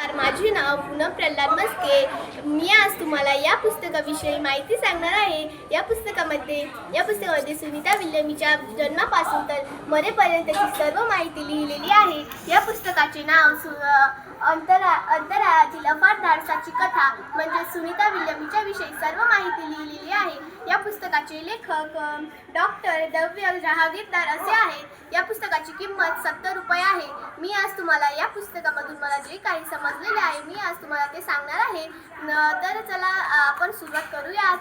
नमस्कार, माझे नाव पूनम प्रल्हाद मस्के. मी आज तुम्हाला या पुस्तकाविषयी माहिती सांगणार आहे. या पुस्तकामध्ये या पुस्तकामध्ये सुनीता विल्यमीच्या जन्मापासून तर मरेपर्यंतची सर्व माहिती लिहिलेली आहे. या पुस्तकाचे नाव सु अंतरा अंतराळातील अपार धाडसाची कथा म्हणजे सुनीता विल्यमीच्या विषयी सर्व माहिती लिहिलेली आहे. या पुस्तकाचे लेखक डॉक्टर दव्य जहागीरदार असे आहेत. या पुस्तकाची किंमत सत्तर रुपये आहे. मी आज तुम्हाला या पुस्तकामधून मला जे काही समजलेले आहे मी आज तुम्हाला ते सांगणार आहे. न- तर चला आपण सुरुवात करूयात.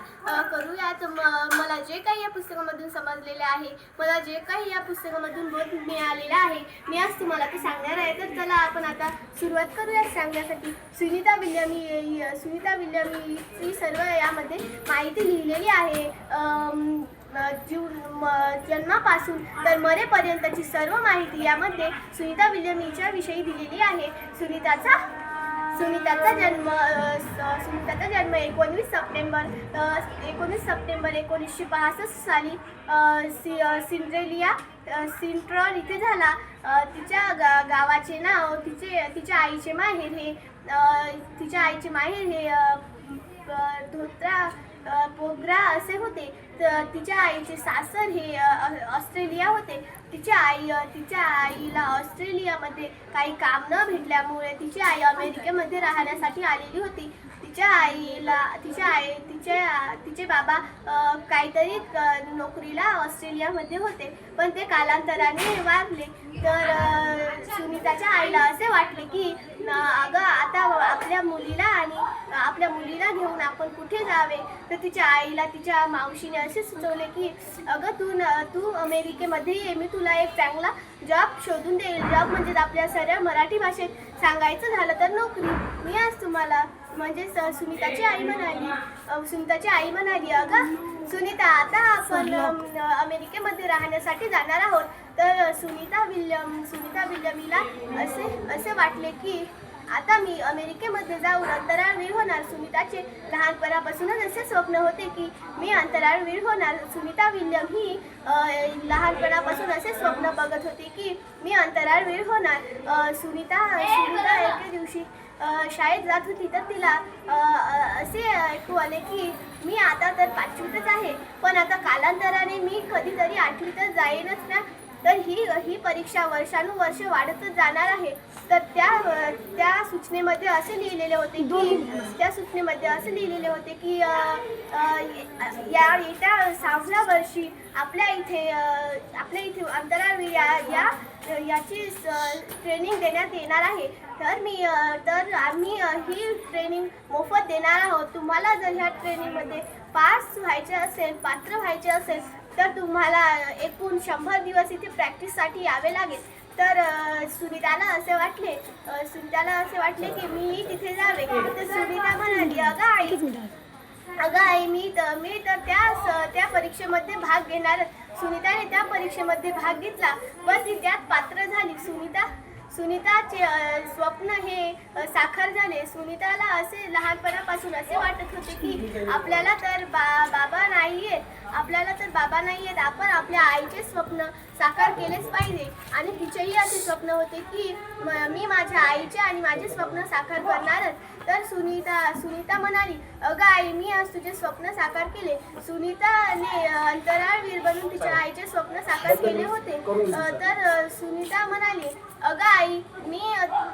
करूयात म- मला जे काही या पुस्तकामधून समजलेले आहे मला जे काही या पुस्तकामधून बोध मिळालेला आहे मी आज तुम्हाला ते सांगणार आहे. तर चला आपण आता सुरुवात करूयात सांगण्यासाठी. सुनीता विल्यमी सुनीता विल्यमी ही सर्व यामध्ये माहिती लिहिलेली आहे. म्हणजे जीव जन्मापासून तर मरेपर्यंतची सर्व माहिती यामध्ये सुनीता विल्यमीच्या विषयी दिलेली आहे. सुनीताचा सुनीताचा जन्म सुनीताचा जन्म एकोणवीस सप्टेंबर एकोणीस सप्टेंबर एकोणीसशे पासष्ट साली सि सिंड्रेलिया सिंट्रॉल इथे झाला. तिच्या गा गावाचे नाव तिचे तिच्या आईचे माहेर हे तिच्या आईचे माहेर हे धोत्रा पोग्रा असे होते. तर तिच्या आईचे सासर हे ऑस्ट्रेलिया होते. तिच्या आई तिच्या आईला ऑस्ट्रेलियामध्ये काही काम न भेटल्यामुळे तिची आई अमेरिकेमध्ये राहण्यासाठी आलेली होती. तिच्या आईला तिच्या आई तिच्या तिचे बाबा काहीतरी नोकरीला ऑस्ट्रेलियामध्ये होते. पण ते कालांतराने वागले तर सुनीताच्या आईला असे वाटले की आपल्या मुलीला आणि आपल्या मुलीला घेऊन आपण कुठे जावे? तर तिच्या आईला तिच्या मावशीने असे सुचवले की अगं तू न तू अमेरिकेमध्ये ये. मी तुला एक चांगला जॉब शोधून देईल. जॉब म्हणजे आपल्या सरळ मराठी भाषेत सांगायचं झालं तर नोकरी. मी आज तुम्हाला म्हणजे सुनीताची आई म्हणाली. सुनीताची आई म्हणाली अगं सुनीता आता आपण अम, अमेरिकेमध्ये राहण्यासाठी जाणार आहोत. तर सुनीता विल्यम सुनीता विल्यमीला असे असे वाटले की आता मी अमेरिकेमध्ये जाऊन अंतराळवीर होणार सुनीताचे लहानपणापासूनच असे स्वप्न होते की मी अंतराळवीर होणार. सुनीता विल्यम ही लहानपणापासून असे स्वप्न बघत होती की मी अंतराळवीर होणार. सुनीता सुनीता एके दिवशी शाळेत जात होती तर तिला असे ऐकू आले की मी आता तर पाचवीतच आहे पण आता कालांतराने मी कधीतरी आठवीतच जाईनच ना. तर ही ही परीक्षा वर्षानुवर्ष वाढतच जाणार आहे. तर त्या सूचनेमध्ये असे लिहिलेले होते की त्या सूचनेमध्ये असे लिहिलेले होते की या येत्या सहाव्या वर्षी आपल्या इथे आपल्या इथे अंतराळवीर या या याची ट्रेनिंग देण्यात येणार आहे. तर मी तर आम्ही ही ट्रेनिंग मोफत देणार आहोत. तुम्हाला जर ह्या ट्रेनिंगमध्ये पास व्हायचे असेल पात्र व्हायचे असेल तर तुम्हाला एकूण शंभर दिवस इथे प्रॅक्टिससाठी यावे लागेल. तर सुनीताला असे वाटले अ, सुनीताला असे वाटले की मी तिथे जावे. तर सुनीता म्हणाली अगं आई अगं आई मी तर मी तर त्या त्या परीक्षेमध्ये भाग घेणार. सुनीताने त्या परीक्षेमध्ये भाग घेतला. पण ती त्यात पात्र झाली. सुनीता सुनीताचे स्वप्न हे अ, साकार झाले. सुनीताला असे लहानपणापासून असे वाटत होते की आपल्याला तर बा बाबा नाही आहेत बाबा नाही आहेत आपण आपल्या आईचे स्वप्न साकार केलेच पाहिजे. आणि तिचेही असे स्वप्न होते की मी माझ्या आईचे आणि माझे स्वप्न साकार करणारच. तर सुनीता सुनीता म्हणाली अगं आई मी आज तुझे स्वप्न साकार केले. सुनीताने अ, अंतराळवीर बनून तिच्या आईचे स्वप्न साकार केले होते. तर सुनीता म्हणाली अगं आई मी